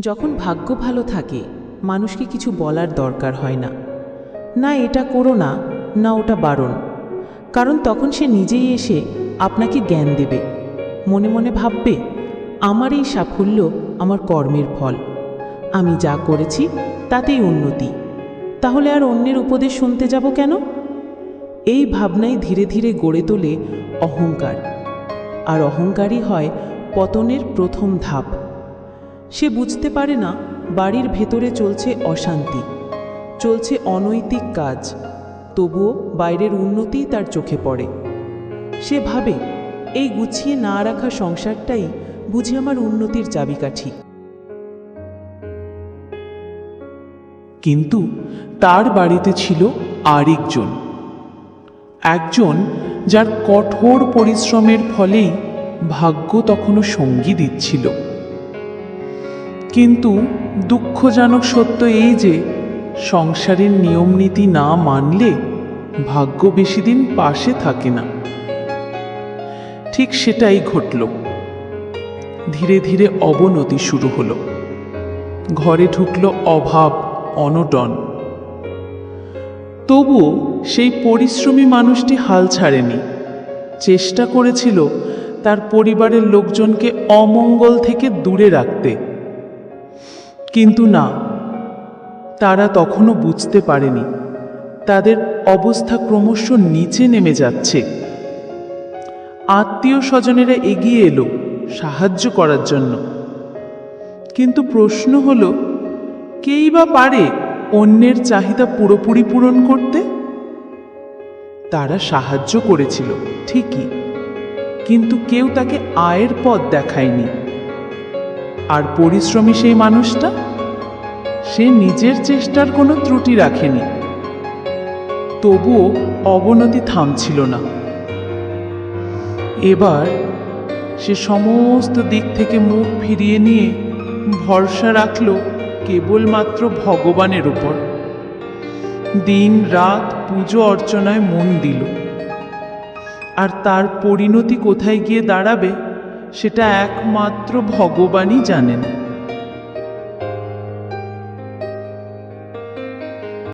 যখন ভাগ্য ভালো থাকে, মানুষকে কিছু বলার দরকার হয় না। না এটা করো না না ওটা বারণ কারণ তখন সে নিজেই এসে আপনাকে জ্ঞান দেবে। মনে মনে ভাববে, আমার এই সাফল্য আমার কর্মের ফল। আমি যা করেছি, তাতেই উন্নতি। তাহলে আর অন্যের উপদেশ শুনতে যাব কেন? এই ভাবনাই ধীরে ধীরে গড়ে তোলে অহংকার। আর অহংকারই হয় পতনের প্রথম ধাপ। সে বুঝতে পারে না বাড়ির ভেতরে চলছে অশান্তি, চলছে অনৈতিক কাজ, তবুও বাইরের উন্নতিই তার চোখে পড়ে। সে ভাবে, এই গুছিয়ে না রাখা সংসারটাই বুঝি আমার উন্নতির চাবিকাঠি। কিন্তু তার বাড়িতে ছিল আরেকজন, একজন যার কঠোর পরিশ্রমের ফলেই ভাগ্য তখনও সঙ্গী দিচ্ছিল। কিন্তু দুঃখজনক সত্য এই যে, সংসারের নিয়মনীতি না মানলে ভাগ্য বেশি দিন পাশে থাকে না। ঠিক সেটাই ঘটল। ধীরে ধীরে অবনতি শুরু হলো। ঘরে ঢুকলো অভাব, অনটন। তবুও সেই পরিশ্রমী মানুষটি হাল ছাড়েনি। চেষ্টা করেছিল তার পরিবারের লোকজনকে অমঙ্গল থেকে দূরে রাখতে। কিন্তু না, তারা তখনও বুঝতে পারেনি। তাদের অবস্থা ক্রমশ নিচে নেমে যাচ্ছে। আত্মীয় স্বজনেরা এগিয়ে এলো সাহায্য করার জন্য। কিন্তু প্রশ্ন হল, কেই বা পারে অন্যের চাহিদা পুরোপুরি পূরণ করতে? তারা সাহায্য করেছিল, ঠিকই। কিন্তু কেউ তাকে আয়ের পথ দেখায়নি। আর পরিশ্রমী সেই মানুষটা? সে নিজের চেষ্টার কোনো ত্রুটি রাখেনি। তবুও অবনতি থামছিল না। এবার সে সমস্ত দিক থেকে মুখ ফিরিয়ে নিয়ে ভরসা রাখল কেবলমাত্র ভগবানের উপর। দিন রাত পুজো অর্চনায় মন দিল। আর তার পরিণতি কোথায় গিয়ে দাঁড়াবে সেটা একমাত্র ভগবানই জানেন।